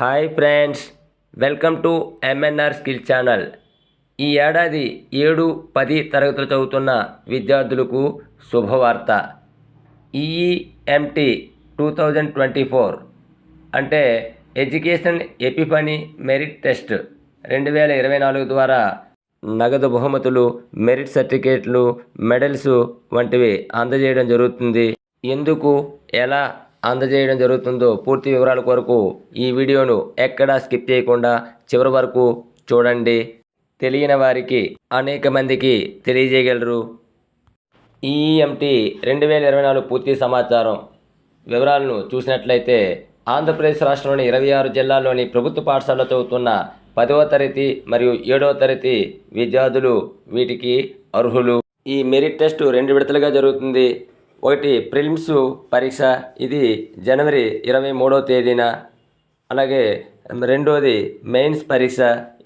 Hi friends welcome to MNR skill channel. ఈ ఏడాది ఏడు పది తరగతులు చదువుతున్న విద్యార్థులకు శుభవార్త. EEMT two thousand twenty four అంటే ఎడ్యుకేషన్ ఎపిఫనీ మెరిట్ టెస్ట్ రెండు వేల ఇరవై నాలుగు ద్వారా నగదు బహుమతులు మెరిట్ సర్టిఫికేట్లు మెడల్స్ వంటివి అందజేయడం జరుగుతుంది. ఎందుకు ఎలా అందజేయడం జరుగుతుందో పూర్తి వివరాల కొరకు ఈ వీడియోను ఎక్కడా స్కిప్ చేయకుండా చివరి వరకు చూడండి. తెలియని వారికి అనేక మందికి తెలియజేయగలరు. ఈఎంటి రెండు వేల ఇరవై నాలుగు పూర్తి సమాచారం. వివరాలను చూసినట్లయితే ఆంధ్రప్రదేశ్ రాష్ట్రంలోని ఇరవై ఆరు జిల్లాల్లోని ప్రభుత్వ పాఠశాలలో చదువుతున్న పదవ తరగతి మరియు ఏడవ తరగతి విద్యార్థులు వీటికి అర్హులు. ఈ మెరిట్ టెస్ట్ రెండు విడతలుగా జరుగుతుంది. ఒకటి ప్రిలిమ్స్ పరీక్ష ఇది జనవరి ఇరవై మూడవ తేదీన. అలాగే రెండోది మెయిన్స్ పరీక్ష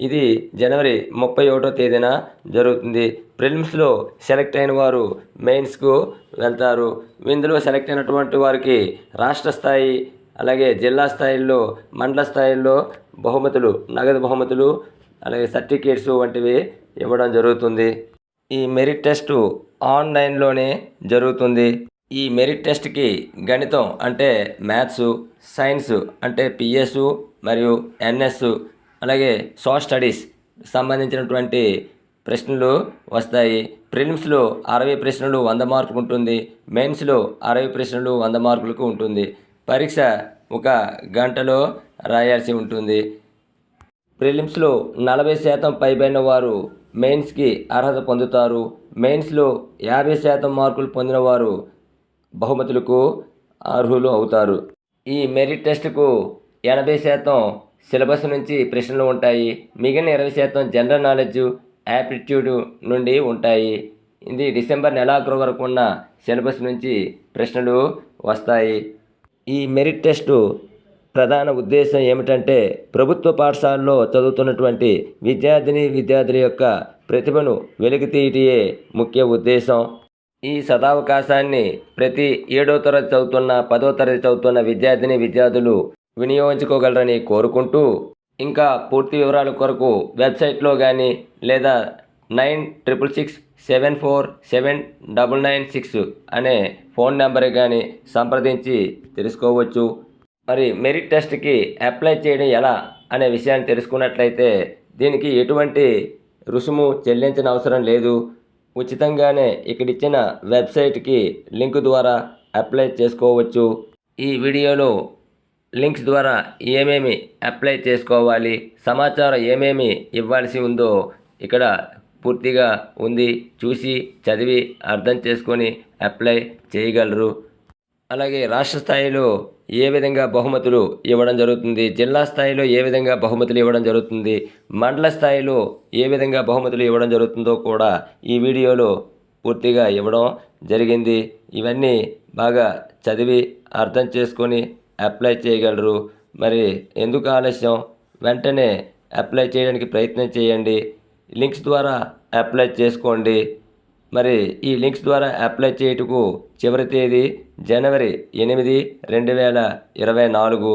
ఇది జనవరి ముప్పై ఒకటో తేదీన జరుగుతుంది. ప్రిలిమ్స్లో సెలెక్ట్ అయిన వారు మెయిన్స్కు వెళ్తారు. ఇందులో సెలెక్ట్ అయినటువంటి వారికి రాష్ట్ర స్థాయి అలాగే జిల్లా స్థాయిల్లో మండల స్థాయిల్లో బహుమతులు నగదు బహుమతులు అలాగే సర్టిఫికేట్స్ వంటివి ఇవ్వడం జరుగుతుంది. ఈ మెరిట్ టెస్టు ఆన్లైన్లోనే జరుగుతుంది. ఈ మెరిట్ టెస్ట్కి గణితం అంటే మ్యాథ్స్ సైన్స్ అంటే పిఎస్ మరియు ఎన్ఎస్ అలాగే సోషల్ స్టడీస్ సంబంధించినటువంటి ప్రశ్నలు వస్తాయి. ప్రిలిమ్స్లో అరవై ప్రశ్నలు వంద మార్కులు ఉంటుంది. మెయిన్స్లో అరవై ప్రశ్నలు వంద మార్కులకు ఉంటుంది. పరీక్ష ఒక గంటలో రాయాల్సి ఉంటుంది. ప్రిలిమ్స్లో నలభై శాతం పైబడిన వారు మెయిన్స్కి అర్హత పొందుతారు. మెయిన్స్లో యాభై శాతం మార్కులు పొందిన వారు బహుమతులకు అర్హులు అవుతారు. ఈ మెరిట్ టెస్ట్కు ఎనభై శాతం సిలబస్ నుంచి ప్రశ్నలు ఉంటాయి. మిగిలిన ఇరవై శాతం జనరల్ నాలెడ్జ్ యాప్టిట్యూడ్ నుండి ఉంటాయి. ఇది డిసెంబర్ నెలాఖరు వరకు ఉన్న సిలబస్ నుంచి ప్రశ్నలు వస్తాయి. ఈ మెరిట్ టెస్టు ప్రధాన ఉద్దేశం ఏమిటంటే ప్రభుత్వ పాఠశాలలో చదువుతున్నటువంటి విద్యార్థిని విద్యార్థుల యొక్క ప్రతిభను వెలికితీయటయే ముఖ్య ఉద్దేశం. ఈ సదావకాశాన్ని ప్రతి ఏడో తరగతి చదువుతున్న పదో తరగతి చదువుతున్న విద్యార్థిని విద్యార్థులు వినియోగించుకోగలరని కోరుకుంటూ ఇంకా పూర్తి వివరాల కొరకు వెబ్సైట్లో కానీ లేదా nine triple six seven four seven double nine six అనే ఫోన్ నెంబర్ కానీ సంప్రదించి తెలుసుకోవచ్చు. మరి మెరిట్ టెస్ట్కి అప్లై చేయడం ఎలా అనే విషయాన్ని తెలుసుకున్నట్లయితే దీనికి ఎటువంటి రుసుము చెల్లించిన అవసరం లేదు. ఉచితంగానే ఇక్కడ ఇచ్చిన వెబ్సైట్కి లింక్ ద్వారా అప్లై చేసుకోవచ్చు. ఈ వీడియోలో లింక్స్ ద్వారా ఏమేమి అప్లై చేసుకోవాలి సమాచారం ఏమేమి ఇవ్వాల్సి ఉందో ఇక్కడ పూర్తిగా ఉంది. చూసి చదివి అర్థం చేసుకొని అప్లై చేయగలరు. అలాగే రాష్ట్ర స్థాయిలో ఏ విధంగా బహుమతులు ఇవ్వడం జరుగుతుంది? జిల్లా స్థాయిలో ఏ విధంగా బహుమతులు ఇవ్వడం జరుగుతుంది? మండల స్థాయిలో ఏ విధంగా బహుమతులు ఇవ్వడం జరుగుతుందో కూడా ఈ వీడియోలో పూర్తిగా ఇవ్వడం జరిగింది. ఇవన్నీ బాగా చదివి అర్థం చేసుకొని అప్లై చేయగలరు. మరి ఎందుకు ఆలస్యం? వెంటనే అప్లై చేయడానికి ప్రయత్నం చేయండి. లింక్స్ ద్వారా అప్లై చేసుకోండి. మరి ఈ లింక్స్ ద్వారా అప్లై చేయుటకు చివరి తేదీ జనవరి ఎనిమిది రెండు వేల ఇరవై నాలుగు.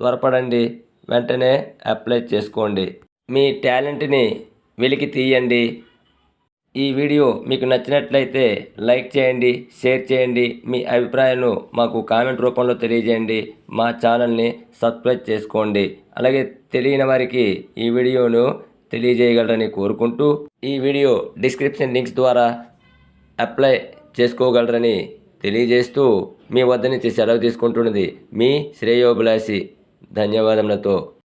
త్వరపడండి వెంటనే అప్లై చేసుకోండి. మీ టాలెంట్ని వెలికి తీయండి. ఈ వీడియో మీకు నచ్చినట్లయితే లైక్ చేయండి షేర్ చేయండి మీ అభిప్రాయాలను మాకు కామెంట్ రూపంలో తెలియజేయండి. మా ఛానల్ని సబ్స్క్రైబ్ చేసుకోండి. అలాగే తెలియని వారికి ఈ వీడియోను తెలియజేయగలరని కోరుకుంటూ ఈ వీడియో డిస్క్రిప్షన్ లింక్స్ ద్వారా అప్లై చేసుకోగలరని తెలియజేస్తూ మీ వద్ద నుంచి సెలవు తీసుకుంటున్నది మీ శ్రేయోభిలాషి. ధన్యవాదములతో